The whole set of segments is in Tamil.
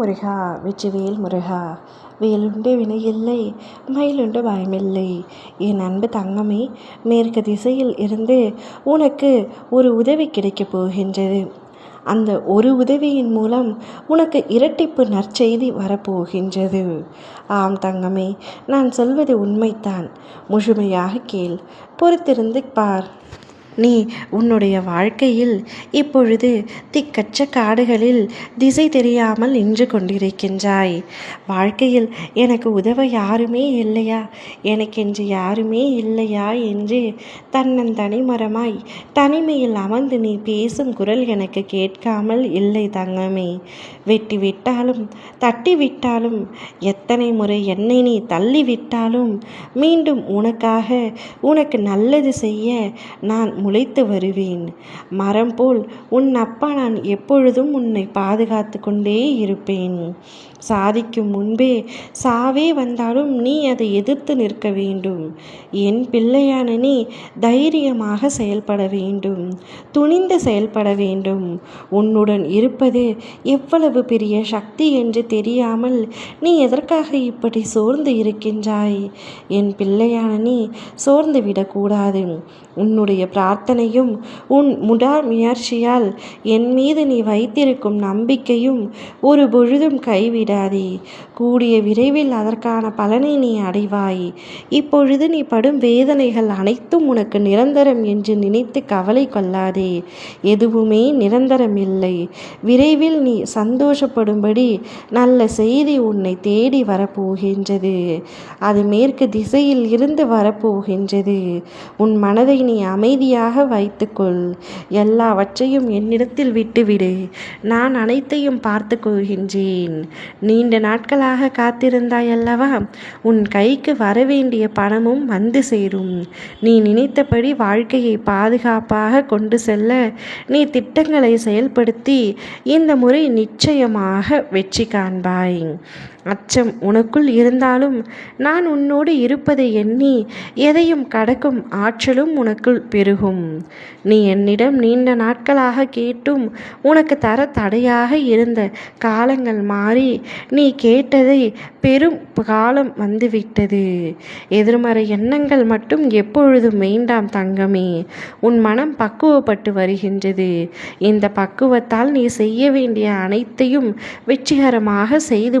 முருகா வெற்றிவேல் முருகா வேலுண்டு வினையில்லை மயிலுண்டு பயமில்லை என் அன்பு தங்கமே மேற்கு திசையில் இருந்து உனக்கு ஒரு உதவி கிடைக்கப் போகின்றது. அந்த ஒரு உதவியின் மூலம் உனக்கு இரட்டிப்பு நற்செய்தி வரப்போகின்றது. ஆம் தங்கமே நான் சொல்வது உண்மைத்தான் முழுமையாக கேள் பொறுத்திருந்து பார். நீ உன்னுடைய வாழ்க்கையில் இப்பொழுது திக்கற்ற காடுகளில் திசை தெரியாமல் நின்று கொண்டிருக்கின்றாய். வாழ்க்கையில் எனக்கு உதவ யாருமே இல்லையா? எனக்கென்று யாருமே இல்லையா என்று தன்னன் தனிமரமாய் தனிமையில் அமர்ந்து நீ பேசும் குரல் எனக்கு கேட்காமல் இல்லை தங்கமே. வெட்டி விட்டாலும் தட்டி விட்டாலும் எத்தனை முறை என்னை நீ தள்ளி விட்டாலும் மீண்டும் உனக்காக உனக்கு நல்லது செய்ய நான் முளைத்து வருவேன். மரம் போல் உன் அப்பா நான் எப்பொழுதும் உன்னை பாதுகாத்து கொண்டே இருப்பேன். சாதிக்கும் முன்பே சாவே வந்தாலும் நீ அதை எதிர்த்து நிற்க வேண்டும். என் பிள்ளையான நீ தைரியமாக செயல்பட வேண்டும். துணிந்து செயல்பட வேண்டும். உன்னுடன் இருப்பது எவ்வளவு பெரிய சக்தி என்று தெரியாமல் நீ எதற்காக இப்படி சோர்ந்து இருக்கின்றாய்? என் பிள்ளையான நீ சோர்ந்து விடக்கூடாது. உன்னுடைய பிரார்த்தனையும் உன் முடா முயற்சியால் என் மீது நீ வைத்திருக்கும் நம்பிக்கையும் ஒரு பொழுதும் கைவிடாதே. கூடிய விரைவில் அதற்கான பலனை நீ அடைவாய். இப்பொழுது நீ படும் வேதனைகள் அனைத்தும் உனக்கு நிரந்தரம் என்று நினைத்து கவலை கொள்ளாதே. எதுவுமே நிரந்தரம் இல்லை. விரைவில் நீ சந்தோஷப்படும்படி நல்ல செய்தி உன்னை தேடி வரப்போகின்றது. அது மேற்கு திசையில் இருந்து வரப்போகின்றது. உன் மனதை நீ அமைதியாக வைத்துக்கொள். எல்லாவற்றையும் என்னிடத்தில் விட்டுவிடு. நான் அனைத்தையும் பார்த்து கொள்கின்றேன். நீண்ட நாட்களாக காத்திருந்தாய் அல்லவா? உன் கைக்கு வரவேண்டிய பணமும் வந்து சேரும். நீ நினைத்தபடி வாழ்க்கையை பாதுகாப்பாக கொண்டு செல்ல. நீ திட்டங்களை செயல்படுத்தி இந்த முறை நிச்சயமாக வெற்றி காண்பாய். அச்சம் உனக்குள் இருந்தாலும் நான் உன்னோடு இருப்பதை எண்ணி எதையும் கடக்கும் ஆற்றலும் உனக்குள் பெருகும். நீ என்னிடம் நீண்ட நாட்களாக கேட்டும் உனக்கு தர தடையாக இருந்த காலங்கள் மாறி நீ கேட்டதை பெரும் காலம் வந்துவிட்டது. எதிர்மறை எண்ணங்கள் மட்டும் எப்பொழுதும் வேண்டாம் தங்கமே. உன் மனம் பக்குவப்பட்டு வருகின்றது. இந்த பக்குவத்தால் நீ செய்ய வேண்டிய அனைத்தையும் வெற்றிகரமாக செய்து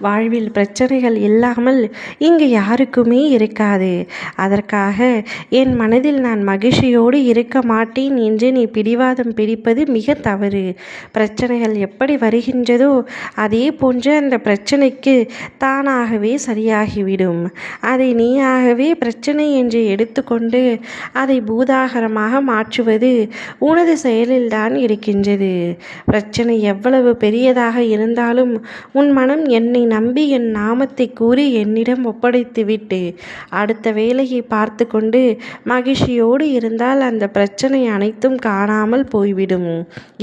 வாழ்வில் பிரச்சனைகள் இல்லாமல் இங்கு யாருக்குமே இருக்காது. அதற்காக என் மனதில் நான் மகிழ்ச்சியோடு இருக்க மாட்டேன் என்று நீ பிடிவாதம் பிடிப்பது மிக தவறு. பிரச்சனைகள் எப்படி வருகின்றதோ அதே போன்று அந்த பிரச்சனைக்கு தானாகவே சரியாகிவிடும். அதை நீயாகவே பிரச்சனை என்று எடுத்துக்கொண்டு அதை பூதாகரமாக மாற்றுவது உனது செயலில்தான் இருக்கின்றது. பிரச்சனை எவ்வளவு பெரியதாக இருந்தாலும் உன் மனம் என்னை நம்பி என் நாமத்தை கூறி என்னிடம் ஒப்படைத்துவிட்டு அடுத்த வேலையை பார்த்து கொண்டு மகிழ்ச்சியோடு இருந்தால் அந்த பிரச்சனை அனைத்தும் காணாமல் போய்விடும்.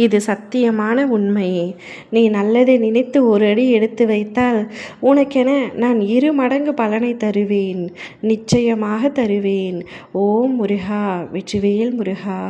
இது சத்தியமான உண்மையே நீ நல்லதை நினைத்து ஒரு அடி எடுத்து வைத்தால் உனக்கென நான் இரு மடங்கு பலனை தருவேன். நிச்சயமாக தருவேன். ஓம் முருகா வெற்றிவேல் முருகா.